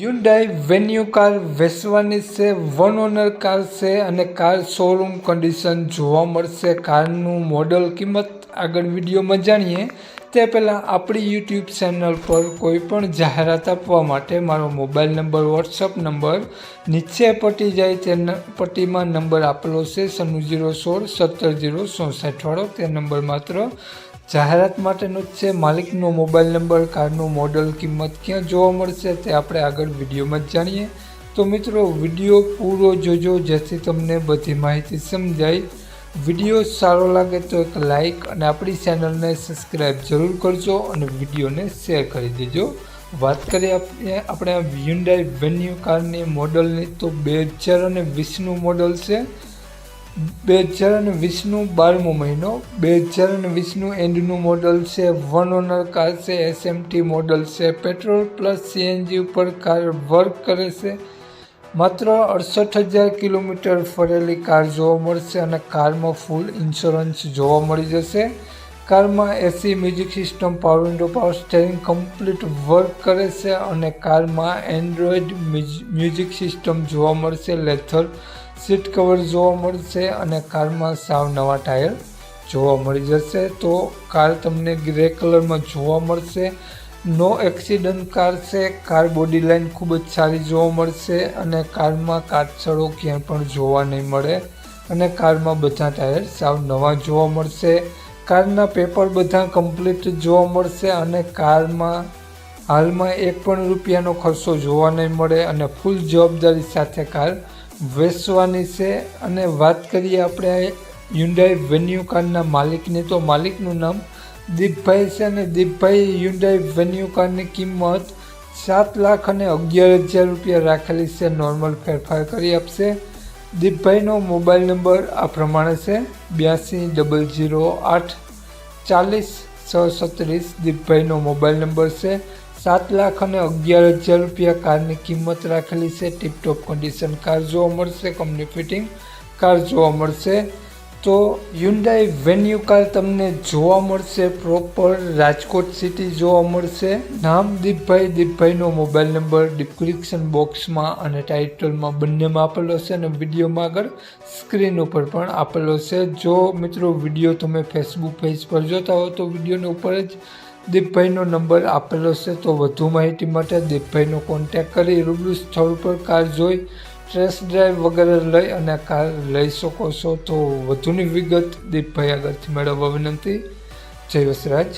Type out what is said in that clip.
Hyundai venue car વેચવાની છે one owner car છે અને કાર શોરૂમ કન્ડિશન જોવા મળશે. કારનું મોડલ કિંમત આગળ વિડીયોમાં જાણીએ. તે પહેલાં આપણી યુટ્યુબ ચેનલ પર કોઈ પણ જાહેરાત આપવા માટે મારો મોબાઈલ નંબર વોટ્સઅપ નંબર નીચે પટી જાય તે પટ્ટીમાં નંબર આપેલો છે. સન્નું જીરો સોળ, સત્તર જીરો ચોસઠવાળો. તે નંબર માત્ર જાહેરાત માટેનો જ છે. માલિકનો મોબાઈલ નંબર, કારનું મોડલ, કિંમત ક્યાં જોવા મળશે તે આપણે આગળ વિડીયોમાં જ જાણીએ. તો મિત્રો, વીડિયો પૂરો જોજો, જેથી તમને બધી માહિતી સમજાય. વીડિયો સારો લાગે તો એક લાઈક અને આપણી ચેનલને સબસ્ક્રાઈબ જરૂર કરજો અને વિડીયોને શેર કરી દેજો. વાત કરીએ આપણે આપણે હ્યુન્ડાઈ વેન્યુ કારની મોડલની, તો બે હજાર અને વીસનું મોડલ છે. બે હજાર વીસનું બારમો મહિનો બે હજાર વીસનું એન્ડનું મોડલ છે વન ઓનર કાર, છે એસએમટી મોડલ છે પેટ્રોલ પ્લસ સીએનજી ઉપર કાર વર્ક કરે છે. માત્ર અડસઠ હજાર કિલોમીટર ફરેલી કાર જોવા મળશે અને કારમાં ફૂલ ઇન્સ્યોરન્સ જોવા મળી જશે. કારમાં AC music system power window power steering complete work કરે છે અને કારમાં એન્ડ્રોઈડ મ્યુઝિક સિસ્ટમ જોવા મળશે, લેથર સીટ કવર જોવા મળશે અને કારમાં સાવ નવા ટાયર જોવા મળી જશે. તો કાર તમને ગ્રે કલરમાં જોવા મળશે. નો એક્સિડન્ટ કાર છે, કાર બોડી લાઇન ખૂબ જ સારી જોવા મળશે અને કારમાં કાચળો ક્યાંય પણ જોવા નહીં મળે અને કારમાં બધા ટાયર સાવ નવા જોવા મળશે. કારના પેપર બધા કમ્પ્લીટ જોવા મળશે અને કારમાં હાલમાં એક પણ રૂપિયાનો ખર્ચો જોવા નહીં મળે અને ફૂલ જવાબદારી સાથે કાર વેચવાની છે. અને વાત કરીએ આપણે હ્યુન્ડાઈ વેન્યુ કારના માલિકની, તો માલિકનું નામ દીપભાઈ છે અને દીપભાઈ હ્યુન્ડાઈ વેન્યુ કારની કિંમત સાત લાખ અને અગિયાર હજાર રૂપિયા રાખેલી છે. નોર્મલ ફેરફાર કરી આપશે. દીપભાઈનો મોબાઈલ નંબર આ પ્રમાણે છે. બ્યાસી, ડબલ જીરો આઠ, ચાલીસ છ સત્રીસ દીપભાઈનો મોબાઈલ નંબર છે. સાત લાખ અને અગિયાર હજાર રૂપિયા કારની કિંમત રાખેલી છે. ટીપટોપ કન્ડિશન કાર જોવા મળશે કંપની ફિટિંગ કાર જોવા મળશે. તો હ્યુન્ડાઈ વેન્યુ કાર તમને જોવા મળશે પ્રોપર રાજકોટ સિટી જોવા મળશે. નામ દીપભાઈ, દીપભાઈનો મોબાઈલ નંબર ડિસ્ક્રિપ્શન બોક્સમાં અને ટાઇટલમાં બંનેમાં આપેલો છે અને વિડીયોમાં આગળ સ્ક્રીન ઉપર પણ આપેલો છે. જો મિત્રો વીડિયો તમે ફેસબુક પેજ પર જોતા હો તો વિડીયોની ઉપર જ દીપભાઈનો નંબર આપેલો છે. તો વધુ માહિતી માટે દીપભાઈનો કોન્ટેક્ટ કરી રૂબરૂ સ્થળ પર કાર જોઈ ટેસ્ટ ડ્રાઈવ વગેરે લઈ અને કાર લઈ શકો છો તો વધુની વિગત દીપભાઈ આગળથી મેળવવા વિનંતી. જય વસરાજ.